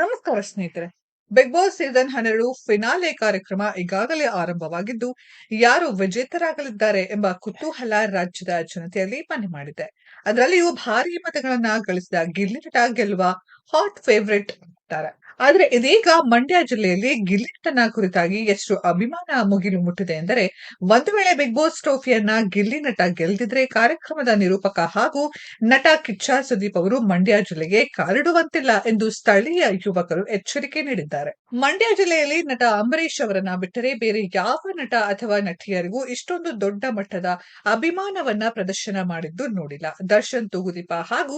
ನಮಸ್ಕಾರ ಸ್ನೇಹಿತರೆ. Bigg Boss season ಹನ್ನೆರಡು ಫಿನಾಲೆ ಕಾರ್ಯಕ್ರಮ ಈಗಾಗಲೇ ಆರಂಭವಾಗಿದ್ದು, ಯಾರು ವಿಜೇತರಾಗಲಿದ್ದಾರೆ ಎಂಬ ಕುತೂಹಲ ರಾಜ್ಯದ ಜನತೆಯಲ್ಲಿ ಮನೆ ಮಾಡಿದೆ. ಅದರಲ್ಲಿಯೂ ಭಾರಿ ಮತಗಳನ್ನ ಗಳಿಸಿದ ಗಿಲ್ಲಿ ನಟ ಗೆಲ್ಲುವ ಹಾಟ್ ಫೇವರಿಟ್ ಇದ್ದಾರೆ ಆದ್ರೆ ಇದೀಗ ಮಂಡ್ಯ ಜಿಲ್ಲೆಯಲ್ಲಿ ಗಿಲ್ಲಿಟ್ಟನ ಕುರಿತಾಗಿ ಎಷ್ಟು ಅಭಿಮಾನ ಮುಗಿಲು ಮುಟ್ಟಿದೆ ಎಂದರೆ, ಒಂದು ವೇಳೆ ಬಿಗ್ ಬಾಸ್ ಟ್ರೋಫಿಯನ್ನ ಗಿಲ್ಲಿ ನಟ ಗೆಲ್ದಿದ್ರೆ ಕಾರ್ಯಕ್ರಮದ ನಿರೂಪಕ ಹಾಗೂ ನಟ ಕಿಚ್ಚ ಸುದೀಪ್ ಅವರು ಮಂಡ್ಯ ಜಿಲ್ಲೆಗೆ ಕಾಲಿಡುವಂತಿಲ್ಲ ಎಂದು ಸ್ಥಳೀಯ ಯುವಕರು ಎಚ್ಚರಿಕೆ ನೀಡಿದ್ದಾರೆ. ಮಂಡ್ಯ ಜಿಲ್ಲೆಯಲ್ಲಿ ನಟ ಅಂಬರೀಶ್ ಅವರನ್ನ ಬಿಟ್ಟರೆ ಬೇರೆ ಯಾವ ನಟ ಅಥವಾ ನಟಿಯರಿಗೂ ಇಷ್ಟೊಂದು ದೊಡ್ಡ ಮಟ್ಟದ ಅಭಿಮಾನವನ್ನ ಪ್ರದರ್ಶನ ಮಾಡಿದ್ದು ನೋಡಿಲ್ಲ. ದರ್ಶನ್, ತೂಗುದೀಪ ಹಾಗೂ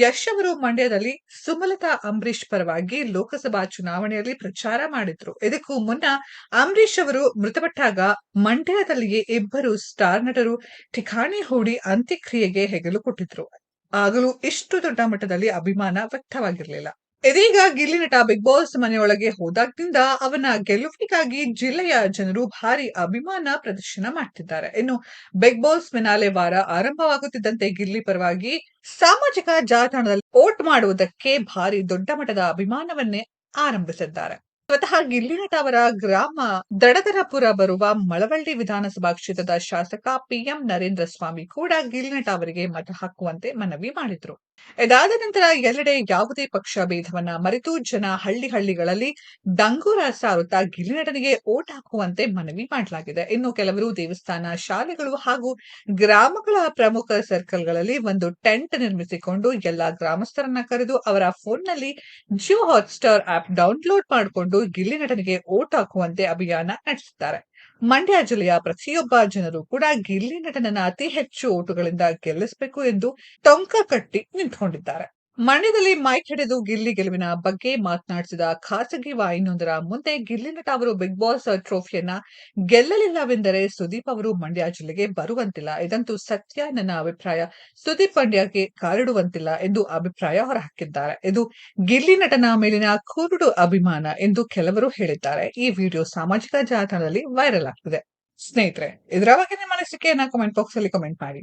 ಯಶ್ ಅವರು ಮಂಡ್ಯದಲ್ಲಿ ಸುಮಲತಾ ಅಂಬರೀಶ್ ಪರವಾಗಿ ಲೋಕಸಭಾ ಚುನಾವಣೆಯಲ್ಲಿ ಪ್ರಚಾರ ಮಾಡಿದ್ರು. ಇದಕ್ಕೂ ಮುನ್ನ ಅಂಬರೀಶ್ ಅವರು ಮೃತಪಟ್ಟಾಗ ಮಂಡ್ಯದಲ್ಲಿಯೇ ಇಬ್ಬರು ಸ್ಟಾರ್ ನಟರು ಠಿಕಾಣಿ ಹೂಡಿ ಅಂತ್ಯಕ್ರಿಯೆಗೆ ಹೆಗಲು ಕೊಟ್ಟಿದ್ರು. ಆಗಲೂ ಇಷ್ಟು ದೊಡ್ಡ ಮಟ್ಟದಲ್ಲಿ ಅಭಿಮಾನ ವ್ಯಕ್ತವಾಗಿರಲಿಲ್ಲ. ಇದೀಗ ಗಿಲ್ಲಿ ನಟ ಬಿಗ್ ಬಾಸ್ ಮನೆಯೊಳಗೆ ಹೋದಾಗ್ನಿಂದ ಅವನ ಗೆಲುವಿಗಾಗಿ ಜಿಲ್ಲೆಯ ಜನರು ಭಾರಿ ಅಭಿಮಾನ ಪ್ರದರ್ಶನ ಮಾಡ್ತಿದ್ದಾರೆ. ಇನ್ನು ಬಿಗ್ ಬಾಸ್ ಫಿನಾಲೆ ವಾರ ಆರಂಭವಾಗುತ್ತಿದ್ದಂತೆ ಗಿಲ್ಲಿ ಪರವಾಗಿ ಸಾಮಾಜಿಕ ಜಾಲತಾಣದಲ್ಲಿ ಓಟ್ ಮಾಡುವುದಕ್ಕೆ ಭಾರಿ ದೊಡ್ಡ ಮಟ್ಟದ ಅಭಿಮಾನವನ್ನೇ ಆರಂಭಿಸಿದ್ದಾರೆ. ಸ್ವತಃ ಗಿಲ್ಲಿನಟ ಅವರ ಗ್ರಾಮ ದಡದರಪುರ ಬರುವ ಮಳವಳ್ಳಿ ವಿಧಾನಸಭಾ ಕ್ಷೇತ್ರದ ಶಾಸಕ ಪಿಎಂ ನರೇಂದ್ರ ಸ್ವಾಮಿ ಕೂಡ ಗಿಲ್ಲಿನಟ ಅವರಿಗೆ ಮತ ಹಾಕುವಂತೆ ಮನವಿ ಮಾಡಿದ್ರು. ಇದಾದ ನಂತರ ಎಲ್ಲೆಡೆ ಯಾವುದೇ ಪಕ್ಷ ಭೇದವನ್ನ ಮರೆತು ಜನ ಹಳ್ಳಿ ಹಳ್ಳಿಗಳಲ್ಲಿ ಡಂಗೂರ ಸಾರುತ್ತಾ ಗಿಲಿನಟನಿಗೆ ಓಟ್ ಹಾಕುವಂತೆ ಮನವಿ ಮಾಡಲಾಗಿದೆ. ಇನ್ನು ಕೆಲವರು ದೇವಸ್ಥಾನ ಶಾಲೆಗಳು ಹಾಗೂ ಗ್ರಾಮಗಳ ಪ್ರಮುಖ ಸರ್ಕಲ್ಗಳಲ್ಲಿ ಒಂದು ಟೆಂಟ್ ನಿರ್ಮಿಸಿಕೊಂಡು ಎಲ್ಲಾ ಗ್ರಾಮಸ್ಥರನ್ನ ಕರೆದು ಅವರ ಫೋನ್ನಲ್ಲಿ ಜಿಯೋ ಹಾಟ್ಸ್ಟಾರ್ ಆಪ್ ಡೌನ್ಲೋಡ್ ಮಾಡಿಕೊಂಡು ಗಿಲ್ಲಿ ಓಟ್ ಹಾಕುವಂತೆ ಅಭಿಯಾನ ನಡೆಸಿದ್ದಾರೆ ಮಂಡ್ಯ ಜಿಲ್ಲೆಯ ಪ್ರತಿಯೊಬ್ಬ ಜನರು ಕೂಡ ಗಿಲ್ಲಿ ನಟನನ್ನ ಅತಿ ಹೆಚ್ಚು ಓಟುಗಳಿಂದ ಗೆಲ್ಲಿಸಬೇಕು ಎಂದು ಟೊಂಕ ಕಟ್ಟಿ ನಿಂತ್ಕೊಂಡಿದ್ದಾರೆ. ಮಂಡ್ಯದಲ್ಲಿ ಮೈಕ್ ಹಿಡಿದು ಗಿಲ್ಲಿ ಗೆಲುವಿನ ಬಗ್ಗೆ ಮಾತನಾಡಿಸಿದ ಖಾಸಗಿ ವಾಹಿನಿಯೊಂದರ ಮುಂದೆ ಗಿಲ್ಲಿ ನಟ ಅವರು ಬಿಗ್ ಬಾಸ್ ಟ್ರೋಫಿಯನ್ನ ಗೆಲ್ಲಲಿಲ್ಲವೆಂದರೆ ಸುದೀಪ್ ಅವರು ಮಂಡ್ಯ ಜಿಲ್ಲೆಗೆ ಬರುವಂತಿಲ್ಲ. ಇದಂತೂ ಸತ್ಯ. ನನ್ನ ಅಭಿಪ್ರಾಯ, ಸುದೀಪ್ ಮಂಡ್ಯಕ್ಕೆ ಕಾಲಿಡುವಂತಿಲ್ಲ ಎಂದು ಅಭಿಪ್ರಾಯ ಹೊರಹಾಕಿದ್ದಾರೆ. ಇದು ಗಿಲ್ಲಿ ನಟನ ಮೇಲಿನ ಕುರುಡು ಅಭಿಮಾನ ಎಂದು ಕೆಲವರು ಹೇಳಿದ್ದಾರೆ. ಈ ವಿಡಿಯೋ ಸಾಮಾಜಿಕ ಜಾಲತಾಣದಲ್ಲಿ ವೈರಲ್ ಆಗ್ತಿದೆ. ಸ್ನೇಹಿತರೆ, ಇದರ ಬಗ್ಗೆ ನಿಮ್ಮ ಅನಿಸಿಕೆಯನ್ನ ಕಮೆಂಟ್ ಬಾಕ್ಸ್ ಅಲ್ಲಿ ಕಮೆಂಟ್ ಮಾಡಿ.